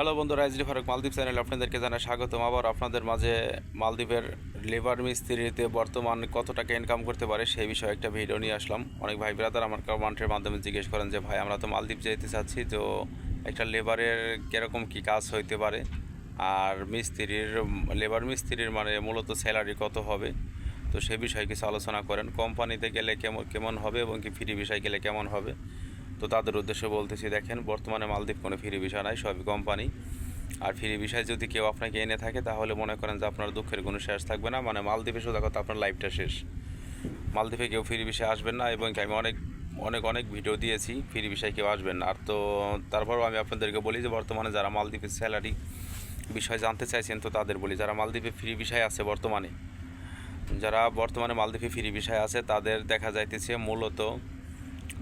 Hello বন্ধুরা আইজলি ফারুক মালদ্বীপ channel আপনাদেরকে জানাই স্বাগতম। আবার আপনাদের মাঝে মালদ্বীপের লেবার মিস্ত্রিতে বর্তমান কত টাকা ইনকাম করতে পারে সেই বিষয়ে একটা ভিডিও নিয়ে আসলাম। অনেক ভাই ব্রাদার আমার কমেন্টের মাধ্যমে জিজ্ঞেস করেন যে, ভাই, আমরা তো মালদ্বীপ যেতে চাচ্ছি, তো একটা লেবারের কীরকম কী কাজ হইতে পারে? আর মিস্ত্রির লেবার মিস্ত্রির মানে মূলত স্যালারি কত হবে? তো সে বিষয়ে কিছু আলোচনা করেন। কোম্পানিতে গেলে কেমন কেমন হবে এবং কি ফ্রি বিষয় গেলে কেমন হবে? তো তাদের উদ্দেশ্যে বলতেছি, দেখেন, বর্তমানে মালদ্বীপ কোনো ফ্রি বিষয় নাই সবই কোম্পানি। আর ফ্রি বিষয় যদি কেউ আপনাকে এনে থাকে, তাহলে মনে করেন যে আপনার দুঃখের কোনো শেষ থাকবে না। মানে মালদ্বীপে শুধু কথা আপনার লাইফটা শেষ। মালদ্বীপে কেউ ফ্রি বিষয় আসবেন না এবং আমি অনেক অনেক অনেক ভিডিও দিয়েছি, ফ্রি বিষয় কেউ আসবেন না। আর তো তারপরও আমি আপনাদেরকে বলি যে, বর্তমানে যারা মালদ্বীপের স্যালারি বিষয় জানতে চাইছেন, তো তাদের বলি, যারা মালদ্বীপে ফ্রি বিষয় আছে বর্তমানে, যারা বর্তমানে মালদ্বীপে ফ্রি বিষয় আছে, তাদের দেখা যাইতেছে মূলত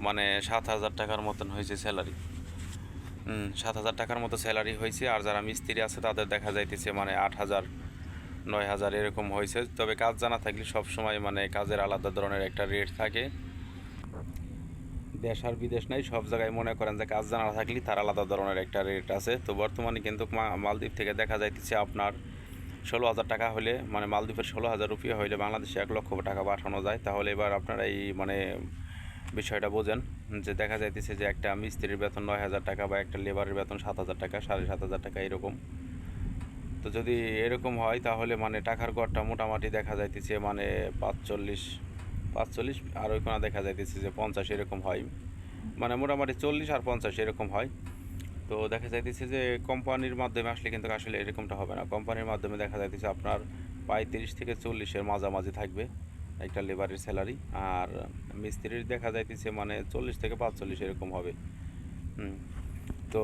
মানে সাত হাজার টাকার মতন হয়েছে স্যালারি সাত হাজার টাকার মতো স্যালারি হয়েছে আর যারা মিস্ত্রি আছে তাদের দেখা যাইতেছে মানে আট হাজার, নয় হাজার এরকম হয়েছে। তবে কাজ জানা থাকলে সব সময় মানে কাজের আলাদা ধরনের একটা রেট থাকে। দেশ আর বিদেশ নাই, সব জায়গায় মনে করেন যে কাজ জানা থাকলে তার আলাদা ধরনের একটা রেট আছে। তো বর্তমানে কিন্তু মালদ্বীপ থেকে দেখা যাইতেছে আপনার ষোলো হাজার টাকা হলে মানে মালদ্বীপের ষোলো হাজার রুপিয়া হইলে বাংলাদেশে এক লক্ষ টাকা পাঠানো যায়। তাহলে এবার আপনারা এই মানে বিষয়টা বোঝেন যে দেখা যাইতেছে যে একটা মিস্ত্রির বেতন নয় হাজার টাকা বা একটা লেবারের বেতন সাত হাজার টাকা, সাড়ে সাত হাজার টাকা এরকম। তো যদি এরকম হয় তাহলে মানে টাকার গড়টা মোটামুটি দেখা যাইতেছে মানে পাঁচচল্লিশ পাঁচচল্লিশ আর ওইখানে দেখা যাইতেছে যে পঞ্চাশ এরকম হয়। মানে মোটামুটি চল্লিশ আর পঞ্চাশ এরকম হয়। তো দেখা যাইতেছে যে কোম্পানির মাধ্যমে আসলে কিন্তু আসলে এরকমটা হবে না। কোম্পানির মাধ্যমে দেখা যাইতেছে আপনার পঁয়ত্রিশ থেকে চল্লিশের মাঝামাঝি থাকবে। একটা লেবারের স্যালারি আর মিস্ত্রির দেখা যাইতেছে মানে চল্লিশ থেকে পাঁচচল্লিশ এরকম হবে। তো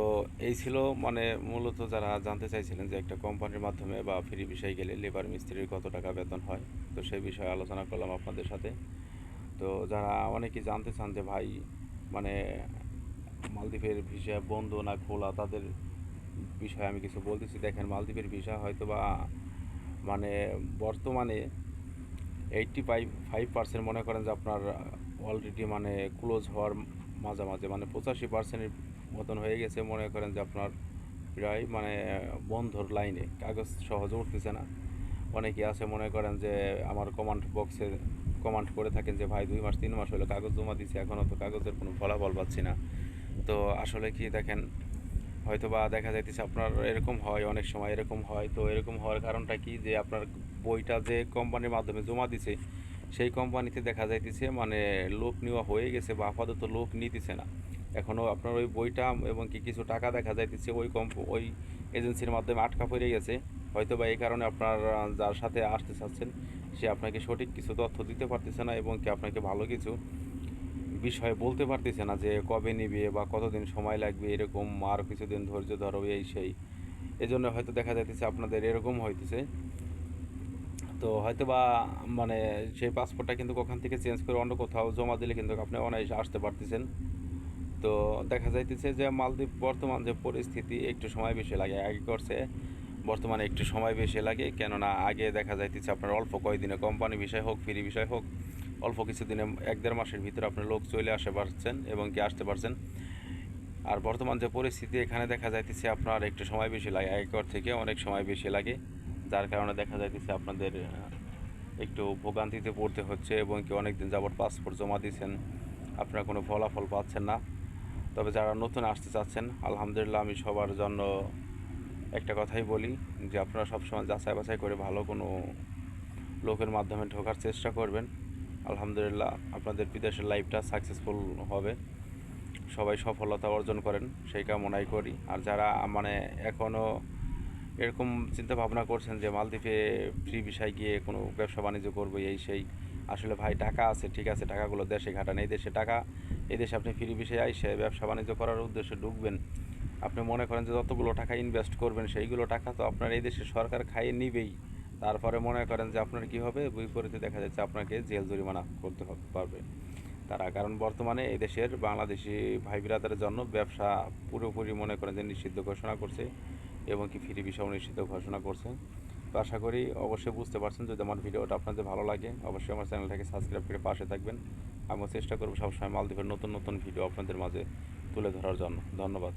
এই ছিল মানে মূলত যারা জানতে চাইছিলেন যে একটা কোম্পানির মাধ্যমে বা ফ্রি বিষয়ে গেলে লেবার মিস্ত্রির কত টাকা বেতন হয়, তো সেই বিষয়ে আলোচনা করলাম আপনাদের সাথে। তো যারা অনেকেই জানতে চান যে ভাই মানে মালদ্বীপের ভিসা বন্ধ না খোলা, তাদের বিষয়ে আমি কিছু বলতেছি। দেখেন মালদ্বীপের ভিসা হয়তো বা মানে বর্তমানে এইটটি ফাইভ ফাইভ পার্সেন্ট মনে করেন যে আপনার অলরেডি মানে ক্লোজ হওয়ার মাঝামাঝি মানে পঁচাশি পার্সেন্টের মতন হয়ে গেছে মনে করেন যে আপনার প্রায় মানে বন্ধর লাইনে কাগজ সহজে উঠতেছে না। অনেকে আছে মনে করেন যে আমার কমান্ড বক্সে কমান্ড করে থাকেন যে, ভাই, দুই মাস, তিন মাস হলো কাগজ জমা দিচ্ছি এখনও তো কাগজের কোনো ফলাফল পাচ্ছি না। তো আসলে কি দেখেন হয়তো বা দেখা যাইতেছে আপনার এরকম হয়, অনেক সময় এরকম হয়। তো এরকম হওয়ার কারণটা কি যে আপনার বইটা যে কোম্পানির মাধ্যমে জমা দিছে, সেই কোম্পানিতে দেখা যাইতেছে মানে লোক নেওয়া হয়ে গেছে বা আপাতত লোক নিতেছে না। এখনও আপনার ওই বইটা এবং কি কিছু টাকা দেখা যাইতেছে ওই কম্প ওই এজেন্সির মাধ্যমে আটকা পড়ে গেছে। হয়তো বা এই কারণে আপনার যার সাথে আসতে চাচ্ছেন, সে আপনাকে সঠিক কিছু তথ্য দিতে পারতেছে না এবং কি আপনাকে ভালো কিছু বিষয়ে বলতে পারতেছে না যে কবে নিবে বা কতদিন সময় লাগবে, এরকম আর কিছুদিন ধৈর্য ধরো, এই সেই। এজন্য হয়তো দেখা যাইতেছে আপনাদের এরকম হইতেছে। তো হয়তো বা মানে সেই পাসপোর্টটা কিন্তু ওখান থেকে চেঞ্জ করে অন্য কোথাও জমা দিলে কিন্তু আপনি অনায়াসে আসতে পারতেছেন। তো দেখা যাইতেছে যে মালদ্বীপ বর্তমান যে পরিস্থিতি একটু সময় বেশি লাগে। আগে করছে বর্তমানে একটু সময় বেশি লাগে, কেননা আগে দেখা যাইতেছে আপনার অল্প কয়েকদিনে কোম্পানি বিষয় হোক, ফ্রি বিষয় হোক, অল্প কিছু দিনে এক দেড় মাসের ভিতরে আপনার লোক চলে আসতে পারছেন এবং কি আসতে পারছেন। আর বর্তমান যে পরিস্থিতি, এখানে দেখা যাইতেছে আপনার একটু সময় বেশি লাগে আগেকার থেকে অনেক সময় বেশি লাগে। যার কারণে দেখা যাইতেছে আপনাদের একটু ভোগান্তিতে পড়তে হচ্ছে এবং কি অনেক দিন যাবত পাসপোর্ট জমা দিয়েছেন আপনারা কোনো ফলাফল পাচ্ছেন না। তবে যারা নতুন আসতে চাচ্ছেন, আলহামদুলিল্লাহ আমি সবার জন্য একটা কথাই বলি যে আপনারা সবসময় যাচাই বাছাই করে ভালো কোনো লোকের মাধ্যমে ঢোকার চেষ্টা করবেন। আলহামদুলিল্লাহ আপনাদের বিদেশের লাইফটা সাকসেসফুল হবে। সবাই সফলতা অর্জন করেন, সেই কামনাই করি। আর যারা মানে এখনও এরকম চিন্তা ভাবনা করছেন যে মালদ্বীপে ফ্রি বিষয় গিয়ে কোনো ব্যবসা বাণিজ্য করব, এই সেই, আসলে ভাই টাকা আছে, ঠিক আছে, টাকাগুলো দেশে ঘাটান এই দেশে টাকা, এই দেশে আপনি ফ্রি বিষয়ে আইসে ব্যবসা বাণিজ্য করার উদ্দেশ্যে ঢুকবেন। আপনি মনে করেন যে যতগুলো টাকা ইনভেস্ট করবেন, সেইগুলো টাকা তো আপনার এই দেশে সরকার খাইয়ে নিবেই। তারপরে মনে করেন যে আপনার কি হবে? বিপরীতে দেখা যাচ্ছে আপনাকে জেল জরিমানা করতে পারবে। তারা কারণ বর্তমানে এই দেশের বাংলাদেশি ভাই বিরাদারের জন্য ব্যবসা পুরোপুরি মনে করেন যে নিষিদ্ধ ঘোষণা করছে এবং কি ফ্রি বিষয় নিষিদ্ধ ঘোষণা করছে। তো আশা করি অবশ্যই বুঝতে পারছেন যদি আমার ভিডিওটা আপনাদের ভালো লাগে, অবশ্যই আমার চ্যানেলটাকে সাবস্ক্রাইব করে পাশে থাকবেন। আমিও চেষ্টা করব সবসময় মালদ্বীপের নতুন নতুন ভিডিও আপনাদের মাঝে তুলে ধরার জন্য। ধন্যবাদ।